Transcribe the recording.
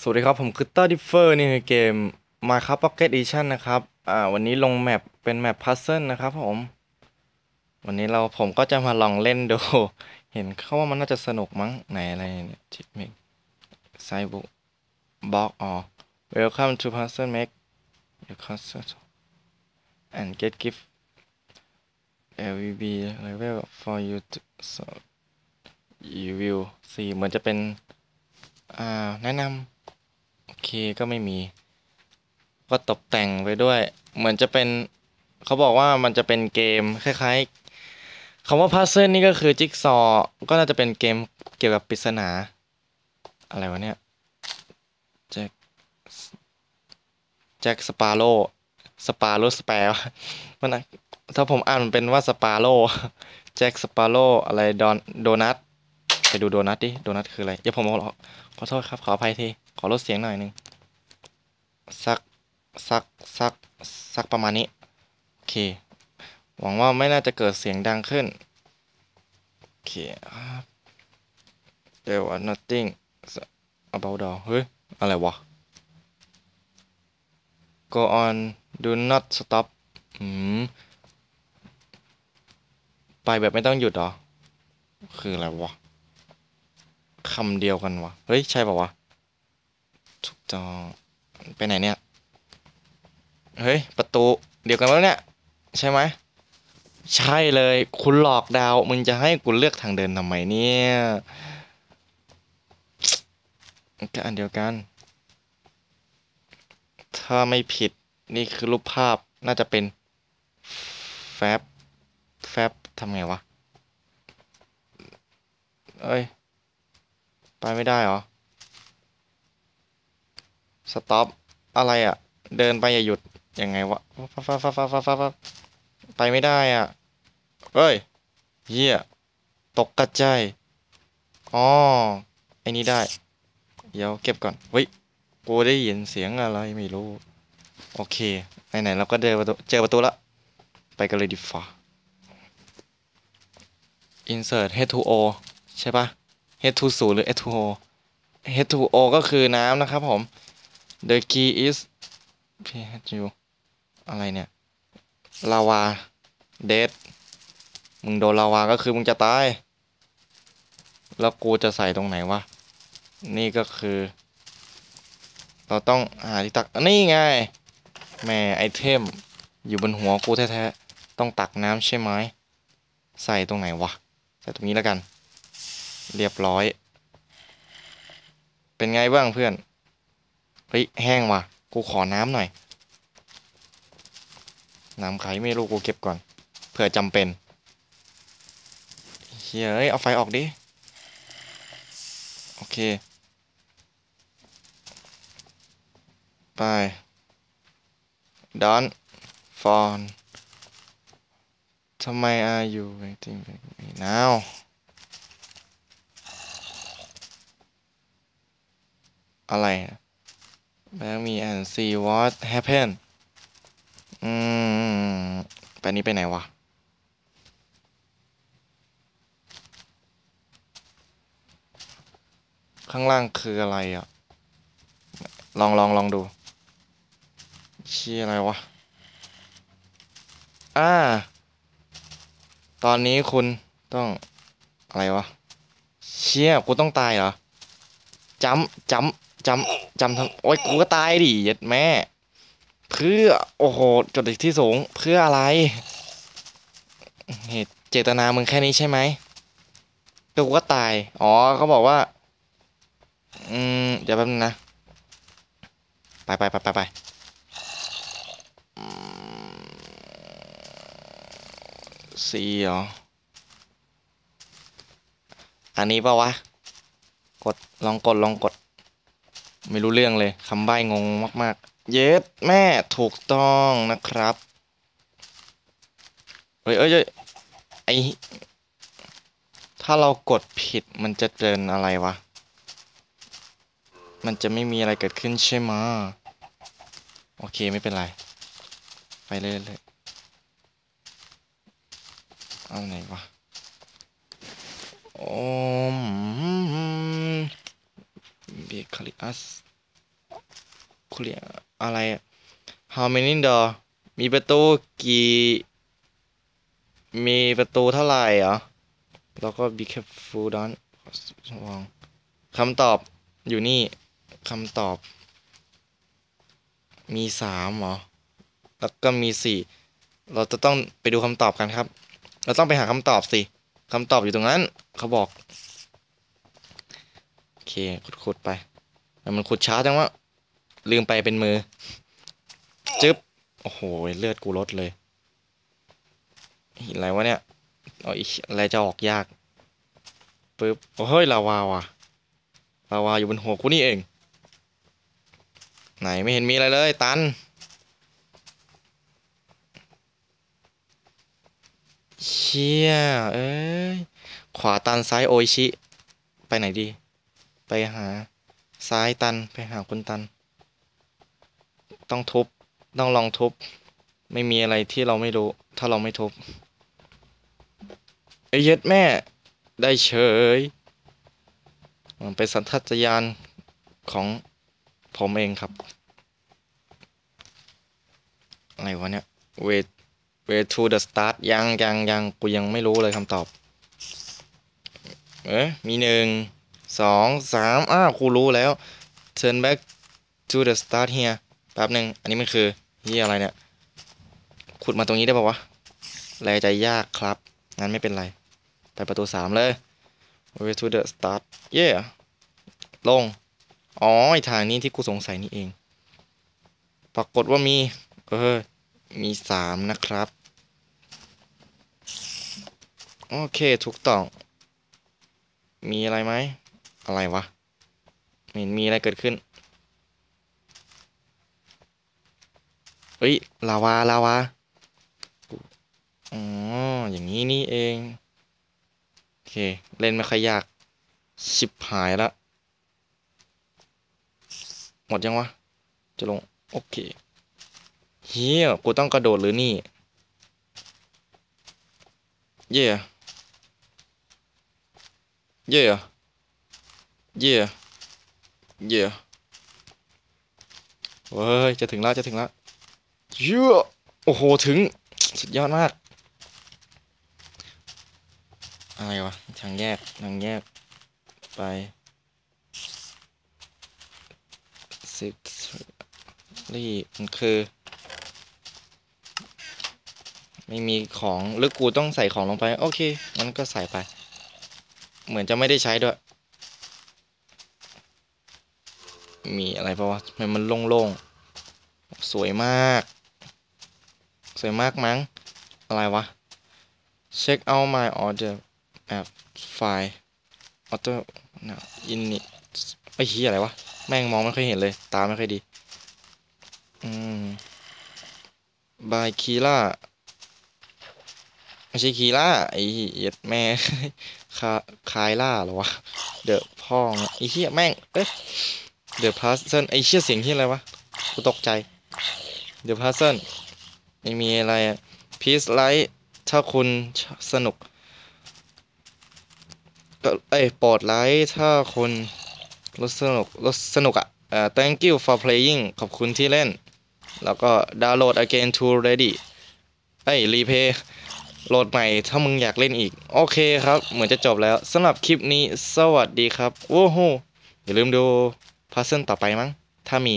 สวัสดีครับ ผมคือต้าดิฟเฟอร์นี่คือเกม Minecraft Pocket Edition นะครับ อ่า วันนี้ลงแมปเป็นแมปพัซเซิลนะครับผม วันนี้เราผมก็จะมาลองเล่นดู เห็นเขาว่ามันน่าจะสนุกมั้ง ไหนอะไรเนี่ยทิปเมกไซบุบล็อกอ๋อ Welcome to Puzzle Make your puzzle and get gift LVB level for you to so you will see เหมือนจะเป็น อ่า แนะนำ โอเคก็ไม่มี ก็ตกแต่งไปด้วย เหมือนจะเป็นเขาบอกว่ามันจะเป็นเกมคล้ายๆคำว่าพัซเซิลนี่ก็คือจิ๊กซอว์ก็น่าจะเป็นเกมเกี่ยวกับปริศนา อะไรวะเนี่ยแจ็คแจ็คสปาโร่สปาโร่สเปรมันถ้าผมอ่านมันเป็นว่าสปาโร่แจ็คสปาโร่อะไรดอนโดนัทไปดูโดนัทดิ โดนัทคืออะไร เดี๋ยวผมขอขอโทษครับ ขออภัยที ขอลดเสียงหน่อยหนึงสักสักสักสักประมาณนี้ โอเค หวังว่าไม่น่าจะเกิดเสียงดังขึ้น โอเคครับ There was nothing about the เฮ้ย อะไรวะ Go on do not stop อืม ไปแบบไม่ต้องหยุดหรอ คืออะไรวะคำเดียวกันวะ เฮ้ย ใช่ป่าวะ ถูกต้อง ไปไหนเนี่ย เฮ้ย ประตู เดียวกันแล้วเนี่ย ใช่ไหม ใช่เลย คุณหลอกดาว มึงจะให้กูเลือกทางเดินทำไมเนี่ยก็อันเดียวกัน ถ้าไม่ผิดนี่คือรูปภาพน่าจะเป็น แฟบ แฟบทำไงวะ เอ้ย ไปไม่ได้เหรอ สต็อปอะไรอะ่ะ เดินไปอย่าหยุดยังไงวะฟับฟับฟับฟับฟับฟับฟับไปไม่ได้อะเฮ้ยเหี้ยตกกระจายอ๋อไอ้นี้ได้ เดี๋ยวเก็บก่อนเฮ้ยกูได้ยินเสียงอะไรไม่รู้ โอเคไหนๆเราก็เจอประตูเจอประตูละ ไปกันเลยดีฟ้า insert h2o ใช่ปะ H2O หรือ H2O H2O ก็คือน้ำนะครับผม the key is PHU อะไรเนี่ยลาวา dead มึงโดนลาวาก็คือมึงจะตาย แล้วกูจะใส่ตรงไหนวะ นี่ก็คือ เราต้องหาที่ตัก นี่ไงแม่ไอเทม อยู่บนหัวกูแท้ๆ ต้องตักน้ำใช่ไหม ใส่ตรงไหนวะ ใส่ตรงนี้แล้วกัน เรียบร้อย เป็นไงบ้างเพื่อน เฮ้ยแห้งว่ะ กูขอน้ำหน่อย น้ำใครไม่รู้กูเก็บก่อน เผื่อจำเป็นเฮ้ย เอาไฟออกดิ โอเค ไป done for ทำไม are you waiting for me now อะไร แล้วมี and see what happen อืมไปนี้ไปไหนวะ ข้างล่างคืออะไรอะ ลองลองลองดู ชี้อะไรวะ อ่า ตอนนี้คุณต้อง อะไรวะ เชี่ย กูต้องตายเหรอจำจำจำ จำทำโอ้ยกูก็ตายดิยัดแม่ เพื่อ โอ้โหจุดที่สูง เพื่ออะไร เหตุเจตนามึงแค่นี้ใช่ไหมตัวกูก็ตาย อ๋อเขาบอกว่า อืม เดี๋ยวแป๊บนึงนะ ไปไปไปไปไปสีเหรอ อันนี้ปะวะ กด ลองกด ลองกด ไม่รู้เรื่องเลยคำใบ้งงมาก ๆ เย็ดแม่ถูกต้องนะครับ เฮ้ยเอ้ยไอถ้าเรากดผิดมันจะเดินอะไรวะ มันจะไม่มีอะไรเกิดขึ้นใช่ไหมโอเคไม่เป็นไร ไปเรื่อยๆเอาไหนวะโอ้มเบ คาลิอัส clear อะไร how many door มีประตูกี่ มีประตูเท่าไหร่เหรอ แล้วก็ be careful don't ระวังคำตอบอยู่นี่คำตอบ มีสามเหรอ แล้วก็มีสี่เราจะต้องไปดูคำตอบกันครับ เราต้องไปหาคำตอบสิคำตอบอยู่ตรงนั้น เขาบอก เคขุดๆไปแต่มันขุดช้าจังวะลืมไปเป็นมือ จึ๊บ โอ้โห เลือดกูลดเลยหินอะไรวะเนี่ยเอาอีกอะไรจะออกยากปึ๊บโอ้เฮ้ยลาวาว่ะลาวาอยู่บนหัวกูนี่เอง ไหนไม่เห็นมีอะไรเลยตันเชี่ยเอ้ยขวาตันซ้ายโอชิ ไปไหนดี ไปหาซ้ายตันไปหาคุณตัน ต้องทุบต้องลองทุบ ไม่มีอะไรที่เราไม่รู้ ถ้าเราไม่ทุบเอ้ยเย็ดแม่ได้เฉย มันเป็นสัญชาตญาณของผมเองครับ อะไรวะเนี่ย wait way to the start ยังยังยังกูยังไม่รู้เลยคำตอบ เอ๊ะมีหนึ่ง สองสามอ้าวกูรู้แล้ว turn back to the start here แป๊บหนึ่งอันนี้มันคือเฮียอะไรเนี่ย ขุดมาตรงนี้ได้ป่าวะแลจยากครับ งั้นไม่เป็นไร ไปประตูสามเลย way to the start yeah ลง อ๋อไอทางนี้ที่กูสงสัยนี่เอง ปรากฏว่ามี เออ มีสามนะครับ โอเค ถูกต้อง มีอะไรไหม อะไรวะเห็นมีอะไรเกิดขึ้น เฮ้ย ลาวา ลาวา อ๋อ อย่างนี้นี่เอง โอเค เล่นไม่ค่อยยาก ชิบหายละหมดยังวะ จะลง โอเค เฮียกูต้องกระโดดหรือนี่ เย่เย่ เย่เย่เฮ้ยจะถึงแล้วจะถึงแล้วเยอะโอ้โหถึงสุดยอดมากอะไรวะทางแยกทางแยกไปสิรี่มันคือ ไม่มีของหรือกูต้องใส่ของลงไป โอเคงั้นก็ใส่ไป เหมือนจะไม่ได้ใช้ด้วย มีอะไรปะวะทำไมมันโล่งๆ สวยมาก สวยมากมั้ง อะไรวะ check out my order app file order now init ไอ้เหี้ยอะไรวะ แม่งมองไม่ค่อยเห็นเลย ตาไม่ค่อยดี อืมบายคีล่าไม่ใช่คีล่าไอ้เหี้ยแม่คาคายล่าหรอวะ เดอะพ่องไอ้เหี้ยแม่ง เอ๊ะ เดอะพาสเซนไอเหี้ยเสียงที่อะไรวะ กูตกใจ เดอะพาสเซนไม่มีอะไรอะพีซไลท์ถ้าคุณสนุกก็เอ้ยโปรดไลท์ถ้าคุณรสนุกรสสนุกอะเอ่อ thank you for playing ขอบคุณที่เล่น แล้วก็ download again to ready เอ้ยรีเพย์โหลดใหม่ถ้ามึงอยากเล่นอีก โอเคครับ เหมือนจะจบแล้วสำหรับคลิปนี้สวัสดีครับ โอ้โห อย่าลืมดู พัซเซิลต่อไปมั้ง ถ้ามี